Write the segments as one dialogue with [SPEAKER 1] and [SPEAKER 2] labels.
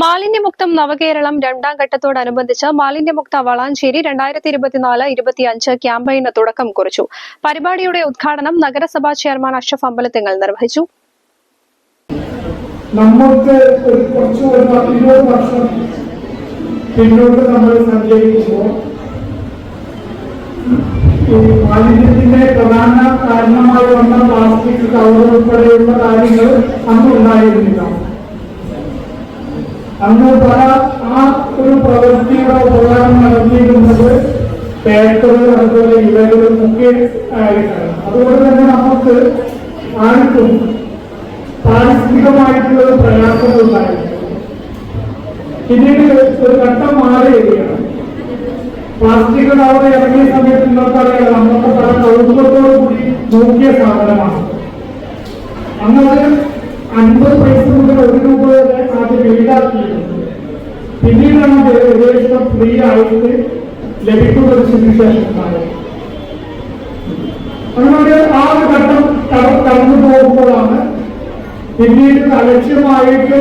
[SPEAKER 1] മാലിന്യമുക്തം നവകേരളം രണ്ടാം ഘട്ടത്തോടനുബന്ധിച്ച് മാലിന്യമുക്ത വളാഞ്ചേരി രണ്ടായിരത്തി ഇരുപത്തിനാല് ഇരുപത്തിയഞ്ച് ക്യാമ്പയിന് തുടക്കം കുറിച്ചു പരിപാടിയുടെ ഉദ്ഘാടനം നഗരസഭാ ചെയർമാൻ അഷഫ് അമ്പലത്തിങ്ങൾ നിർവഹിച്ചു
[SPEAKER 2] നമുക്ക് മാലിന്യത്തിന്റെ പ്രധാന കാരണമായി വന്ന പ്ലാസ്റ്റിക് കവർ ഉൾപ്പെടെയുള്ള കാര്യങ്ങൾ അന്ന് അന്ന് പല ആ ഒരു പ്രവൃത്തിയുടെ ഉപകാരം നൽകിയിരുന്നത് പേട്ടറും അതുപോലെ ഇവകളും ഒക്കെ ആയിട്ടാണ് അതുകൊണ്ട് തന്നെ നമുക്ക് ആർക്കും പാരിസ്ഥിതികമായിട്ടുള്ള ഒരു പ്രയാസം ഉണ്ടായിരുന്നു പിന്നീട് ഒരു ഘട്ടം മാറിയിരിക്കുകയാണ് പ്ലാസ്റ്റിക് കവർ ഇറങ്ങിയ സമയത്ത് നിങ്ങൾക്കറിയാം നമുക്ക് പല കൗതുകത്തോടു കൂടി നോക്കിയ സാധനമാണ് അന്നത് അൻപത് പൈസ മുതൽ ഒരു രൂപ വരെ ആദ്യം ഈടാക്കി ഗവേഷണം ഫ്രീ ആയിട്ട് ലഭിക്കുന്നത് ശേഷമാണ് അതുകൊണ്ട് ആ ഒരു ഘട്ടം കടന്നു പോകുമ്പോഴാണ് പിന്നീട് അലക്ഷ്യമായിട്ട്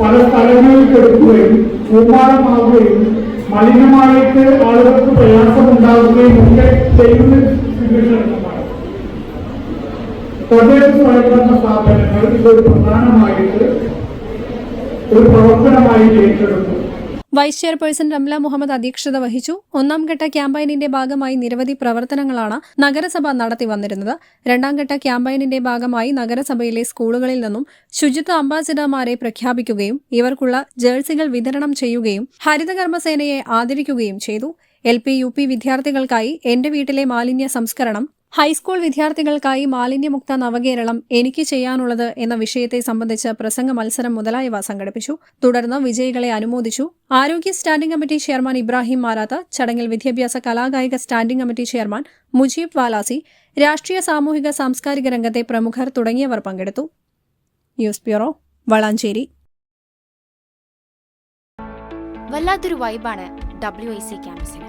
[SPEAKER 2] പല സ്ഥലങ്ങളിൽ കെടുക്കുകയും കൂമ്പാരമാകുകയും മലിനമായിട്ട് ആളുകൾക്ക് പ്രയാസമുണ്ടാകുകയും ഒക്കെ ചെയ്യുന്ന സ്ഥാപനങ്ങൾ ഇതൊരു പ്രധാനമായിട്ട് ഒരു പ്രവർത്തനമായി ഏറ്റെടുക്കും
[SPEAKER 1] വൈസ് ചെയർപേഴ്സൺ റംല മുഹമ്മദ് അധ്യക്ഷത വഹിച്ചു ഒന്നാം ഘട്ട ക്യാമ്പയിനിന്റെ ഭാഗമായി നിരവധി പ്രവർത്തനങ്ങളാണ് നഗരസഭ നടത്തി വന്നിരുന്നത് രണ്ടാം ഘട്ട ക്യാമ്പയിനിന്റെ ഭാഗമായി നഗരസഭയിലെ സ്കൂളുകളിൽ നിന്നും ശുചിത്വ അംബാസിഡർമാരെ പ്രഖ്യാപിക്കുകയും ഇവർക്കുള്ള ജേഴ്സികൾ വിതരണം ചെയ്യുകയും ഹരിതകർമ്മസേനയെ ആദരിക്കുകയും ചെയ്തു എൽ പി യു പി വിദ്യാർത്ഥികൾക്കായി എന്റെ വീട്ടിലെ മാലിന്യ സംസ്കരണം ഹൈസ്കൂൾ വിദ്യാർത്ഥികൾക്കായി മാലിന്യമുക്ത നവകേരളം എനിക്ക് ചെയ്യാനുള്ളത് എന്ന വിഷയത്തെ സംബന്ധിച്ച് പ്രസംഗ മത്സരം മുതലായവ സംഘടിപ്പിച്ചു തുടർന്ന് വിജയികളെ അനുമോദിച്ചു ആരോഗ്യ standing committee chairman Ibrahim Marath ചടങ്ങിൽ വിദ്യാഭ്യാസ കലാകായിക standing committee chairman Mujeeb Valasi രാഷ്ട്രീയ സാമൂഹിക സാംസ്കാരിക രംഗത്തെ പ്രമുഖർ തുടങ്ങിയവർ പങ്കെടുത്തു ന്യൂസ് ബ്യൂറോ വളാഞ്ചേരി വല്ലാത്തൊരു വൈബാണ് ഡബ്ല്യു ഐ സി ക്യാമ്പസിന്